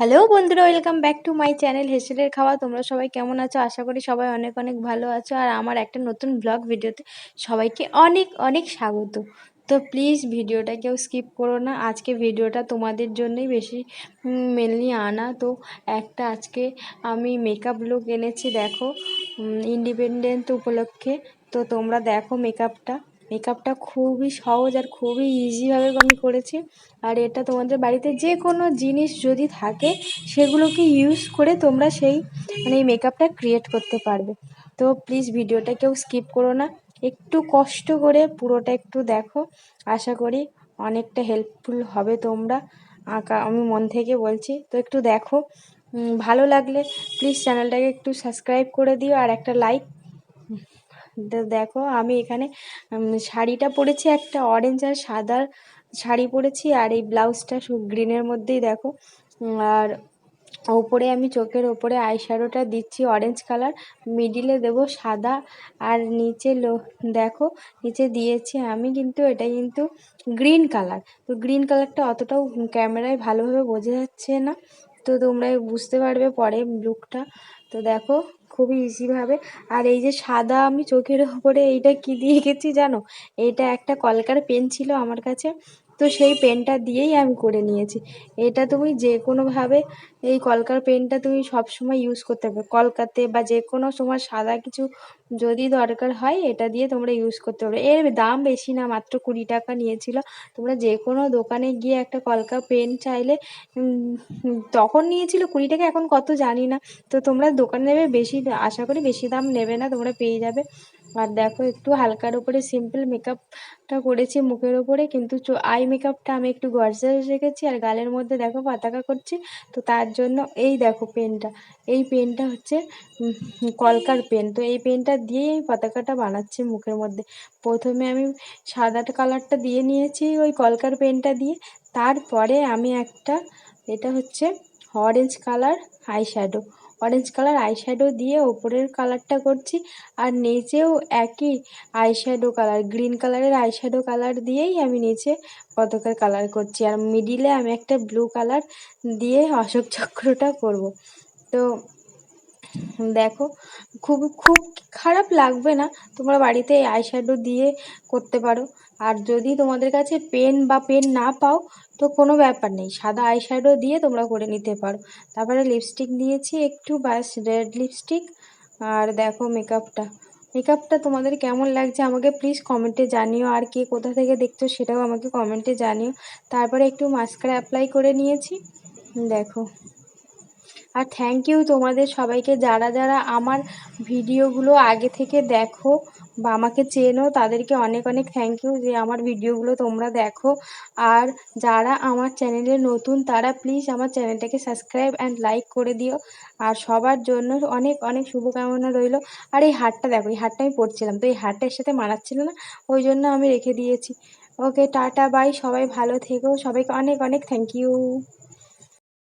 Hello বন্ধুরা, welcome back to my channel হেসেলের খাওয়া। তোমরা সবাই কেমন আছো? আশা করি সবাই অনেক অনেক ভালো আছো। আর আমার একটা নতুন ব্লগ ভিডিওতে সবাইকে অনেক অনেক স্বাগত। তো প্লিজ ভিডিওটা কেউ স্কিপ করো না। আজকে ভিডিওটা তোমাদের জন্যই বেশি মেনলি আনা। তো একটা আজকে আমি মেকআপ লুক এনেছি, দেখো ইন্ডিপেন্ডেন্ট উপলক্ষে। তো তোমরা দেখো মেকআপটা মেকআপটা খুবই সহজ আর খুবই ইজিভাবে আমি করেছি। আর এটা তোমাদের বাড়িতে যে কোনো জিনিস যদি থাকে, সেগুলোকে ইউজ করে তোমরা সেই মানে এই মেকআপটা ক্রিয়েট করতে পারবে। তো প্লিজ ভিডিওটা কেউ স্কিপ করো না। একটু কষ্ট করে পুরোটা একটু দেখো। আশা করি অনেকটা হেল্পফুল হবে তোমরা। আঁকা, আমি মন থেকে বলছি। তো একটু দেখো। ভালো লাগলে প্লিজ চ্যানেলটাকে একটু সাবস্ক্রাইব করে দিও আর একটা লাইক দেখো আমি এখানে শাড়িটা পরেছি একটা অরেঞ্জ আর সাদার শাড়ি পরেছি আর এই ব্লাউজটা গ্রিনের মধ্যেই দেখো। আর ওপরে আমি চোখের ওপরে আইশ্যাডোটা দিচ্ছি অরেঞ্জ কালার মিডিলে দেব সাদা আর নিচে লো, দেখো, নিচে দিয়েছি আমি কিন্তু এটা কিন্তু গ্রিন কালার তো গ্রিন কালারটা অতটাও ক্যামেরায় ভালোভাবে বোঝা যাচ্ছে না। তো তোমরা বুঝতে পারবে পরে লুকটা তো দেখো খুবই ইজিভাবে আর এই যে সাদা আমি চোখের ওপরে এইটা কি দিয়ে গেছি জানো? এটা একটা কলকার পেন ছিল আমার কাছে। তো সেই পেনটা দিয়েই আমি করে নিয়েছি। এটা তুমি যে কোনোভাবে এই কলকার পেনটা তুমি সব সময় ইউজ করতে পারবে কলকাতে বা যে কোনো সময় সাদা কিছু যদি দরকার হয়, এটা দিয়ে তোমরা ইউজ করতে পারবে এর দাম বেশি না, মাত্র কুড়ি টাকা নিয়েছিল। তোমরা যে কোনো দোকানে গিয়ে একটা কলকা পেন চাইলে তখন নিয়েছিল, কুড়ি টাকা এখন কত জানি না। তো তোমরা দোকানে নেবে, বেশি, আশা করি বেশি দাম নেবে না, তোমরা পেয়ে যাবে। আর দেখো একটু হালকার উপরে সিম্পল মেকআপটা করেছি মুখের ওপরে কিন্তু আই মেকআপটা আমি একটু গর্জাস রেখেছি আর গালের মধ্যে দেখো পতাকা করছি, তো তার জন্য এই দেখো পেনটা এই পেনটা হচ্ছে কলকার পেন তো এই পেনটা দিয়েই এই পতাকাটা বানাচ্ছি মুখের মধ্যে। প্রথমে আমি সাদা কালারটা দিয়ে নিয়েছি ওই কলকার পেনটা দিয়ে, তারপরে আমি একটা, এটা হচ্ছে orange colour eyeshadow orange colour eyeshadow দিয়ে ওপরের কালারটা করছি আর নিচেও একই আইশ্যাডো কালার গ্রিন কালারের আইশ্যাডো কালার দিয়েই আমি নিচে পতাকার কালার করছি আর মিডিলে আমি একটা ব্লু কালার দিয়ে অশোক চক্রটা করব। তো দেখো, খুব খুব খারাপ লাগবে না? তোমরা বাড়িতে আইশ্যাডো দিয়ে করতে পারো। আর যদি তোমাদের কাছে পেন বা পেন না পাও, তো কোনো ব্যাপার নেই। সাদা আইশ্যাডো দিয়ে তোমরা করে নিতে পারো। তারপরে লিপস্টিক দিয়েছি একটু বাস রেড লিপস্টিক আর দেখো মেকআপটা মেকআপটা তোমাদের কেমন লাগছে আমাকে প্লিজ কমেন্টে জানিও। আর কে কোথা থেকে দেখছ সেটাও আমাকে কমেন্টে জানিও। তারপরে একটু মাস্কারা অ্যাপ্লাই করে নিয়েছি। দেখো। আর থ্যাংক ইউ তোমাদের সবাইকে। যারা যারা আমার ভিডিওগুলো আগে থেকে দেখো বা আমাকে চেনো, তাদেরকে অনেক অনেক থ্যাংক ইউ যে আমার ভিডিওগুলো তোমরা দেখো। আর যারা আমার চ্যানেলে নতুন, তারা প্লিজ আমার চ্যানেলটাকে সাবস্ক্রাইব অ্যান্ড লাইক করে দিও। আর সবার জন্য অনেক অনেক শুভকামনা রইল। আর এই হারটা দেখো, এই হারটা আমি পড়ছিলাম তো এই হারটার সাথে মানাচ্ছিল না, ওই জন্য আমি রেখে দিয়েছি। ওকে টাটা বাই সবাই ভালো থেকো, সবাইকে অনেক অনেক থ্যাংক ইউ